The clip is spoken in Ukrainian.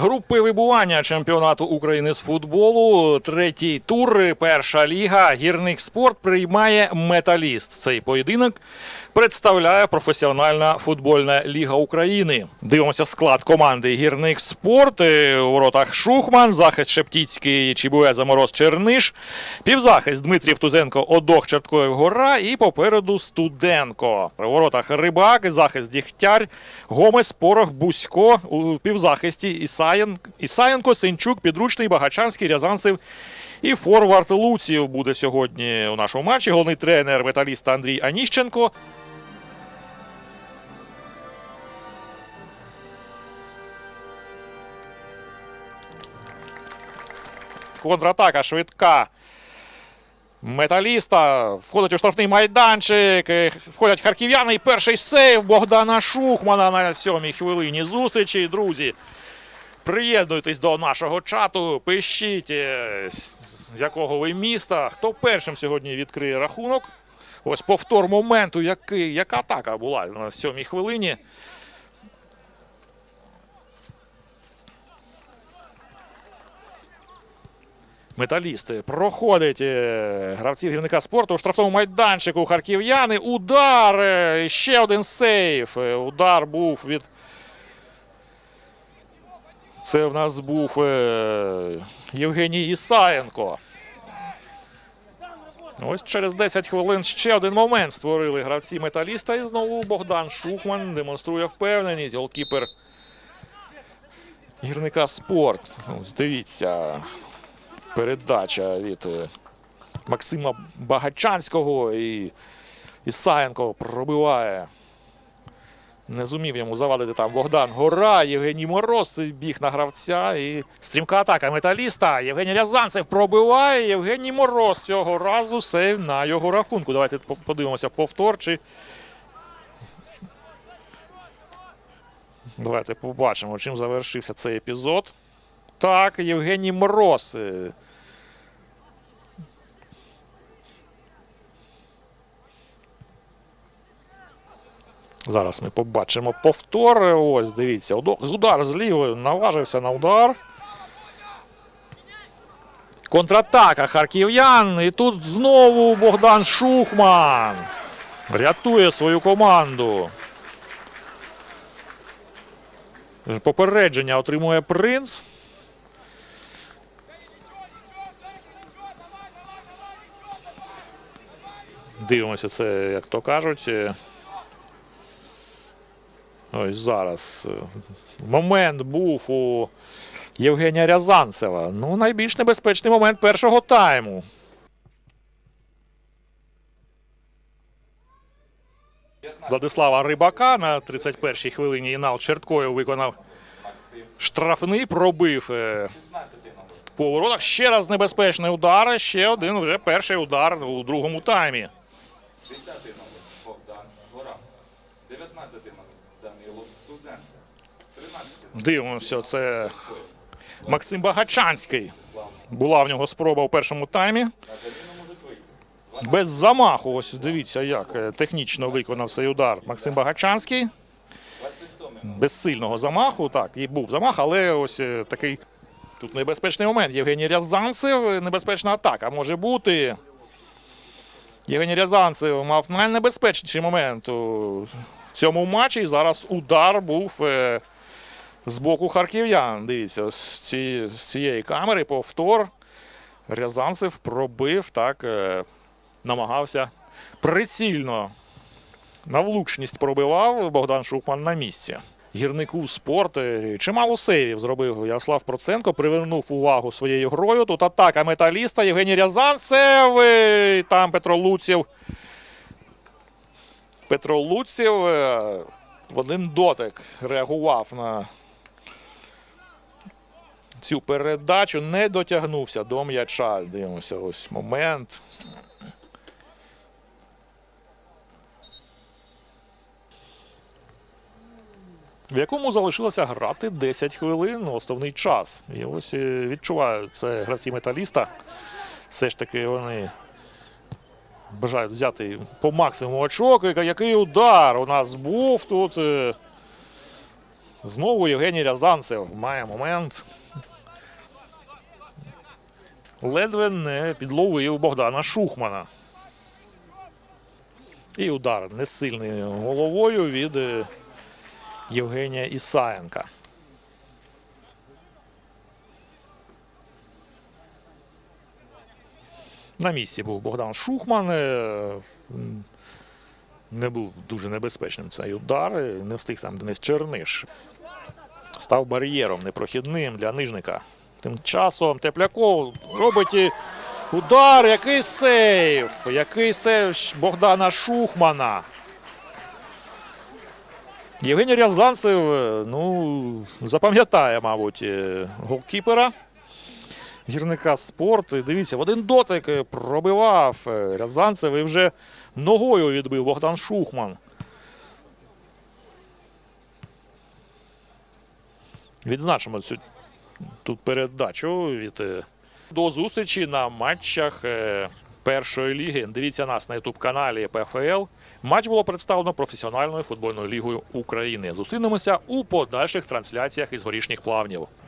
Групи вибування чемпіонату України з футболу. Третій тур, перша ліга. Гірник спорт приймає металіст. Цей поєдинок представляє професіональна футбольна ліга України. Дивимося склад команди Гірник спорт. Е, У воротах Шухман, захист Шептіцький, Чібуе, Замороз, Черниш. Півзахист Дмитрів Тузенко, Одох, Черткоєв, Гора і попереду Студенко. У воротах Рибак, захист Дігтяр, Гомес, Порох, Бусько. У півзахисті Ісаєн... Ісаєнко, Сенчук, Підручний, Багачанський, Рязанцев і форвард Луців буде сьогодні у нашому матчі. Головний тренер металіста Андрій Аніщенко. Контратака швидка. Металіста входить у штрафний майданчик. е, Входять харків'яни. Перший сейв Богдана Шухмана на сьомій хвилині зустрічі. Друзі, приєднуйтесь до нашого чату. Пишіть, е, з якого ви міста. Хто першим сьогодні відкриє рахунок? Ось повтор моменту, який, яка атака була на сьомій хвилині. Металісти проходить е, гравців гірника спорту у штрафному майданчику харків'яни. Удар! е, Ще один сейф. Удар був від. Це в нас був е, Євгеній Ісаєнко. Ось через 10 хвилин ще один момент створили гравці металіста. І знову Богдан Шухман демонструє впевненість. Голкіпер гірника спорт. Ось Дивіться, передача від е, Максима Багачанського і Ісаєнко пробиває. Не зумів йому завадити там Богдан Гора, Євгеній Мороз біг на гравця. І стрімка атака металіста. Євгеній Рязанцев пробиває. Євгеній Мороз цього разу сейв на його рахунку. Давайте подивимося повтор. Чи... Давайте побачимо, чим завершився цей епізод. Так, Євгеній Мороз. Зараз ми побачимо повтор. Ось, дивіться, удар з лівої наважився на удар. Контратака харків'ян. І тут знову Богдан Шухман. Рятує свою команду. Попередження отримує принц. Дивимося це, як то кажуть. Ось зараз. е, Момент був у Євгенія Рязанцева. Ну, найбільш небезпечний момент першого тайму. Владислава Рибака на 31-й хвилині Інал Черткоєв виконав штрафний, пробив е, по воротах. Ще раз небезпечний удар. Ще один вже перший удар у другому таймі. 10 номер Богдан Гора. 19 номер Дивимося, це Максим Багачанський. Була в нього спроба у першому таймі. Без замаху. Ось дивіться, як е, технічно виконав цей удар Максим Багачанський. Без сильного замаху. Так, і був замах, але ось е, такий тут небезпечний момент. Євгеній Рязанцев. е, Небезпечна атака може бути. Євгеній Рязанцев мав найнебезпечніший момент у цьому матчі. І зараз удар був е, з боку харків'ян. Дивіться, з, ці, з цієї камери повтор. Рязанцев пробив, так, е, намагався прицільно на влучність пробивав Богдан Шухман на місці. Гірнику спорт е, чимало сейвів зробив Ярослав Проценко, привернув увагу своєю грою. Тут атака металіста Євгеній Рязанцев. Там Петро Луців. Петро Луців е, в один дотик реагував на цю передачу. Не дотягнувся до м'яча. Дивимося, ось момент. в якому залишилося грати 10 хвилин основний час. І ось е, відчувають це гравці металіста. Все ж таки вони бажають взяти по максимуму очок. Який удар у нас був тут. е, Знову Євгеній Рязанцев має момент. Ледве не підловив Богдана Шухмана. І удар несильний головою від е, Євгенія Ісаєнка. На місці був Богдан Шухман. е, Не був дуже небезпечним цей удар. е, Не встиг там Денис Черниш. Став бар'єром непрохідним для нижника. Тим часом Тепляков робить і удар. Який сейв! Який сейв Богдана Шухмана. Євгеній Рязанцев, е, ну, запам'ятає, мабуть, е, голкіпера. Гірника спорт. І Дивіться, в один дотик е, пробивав е, Рязанцев і вже ногою відбив Богдан Шухман. Відзначимо цю тут передачу від е, до зустрічі на матчах першої ліги. Дивіться нас на ютуб каналі ПФЛ. Матч було представлено професіональною футбольною лігою України. Зустрінемося у подальших трансляціях із горішніх плавнів.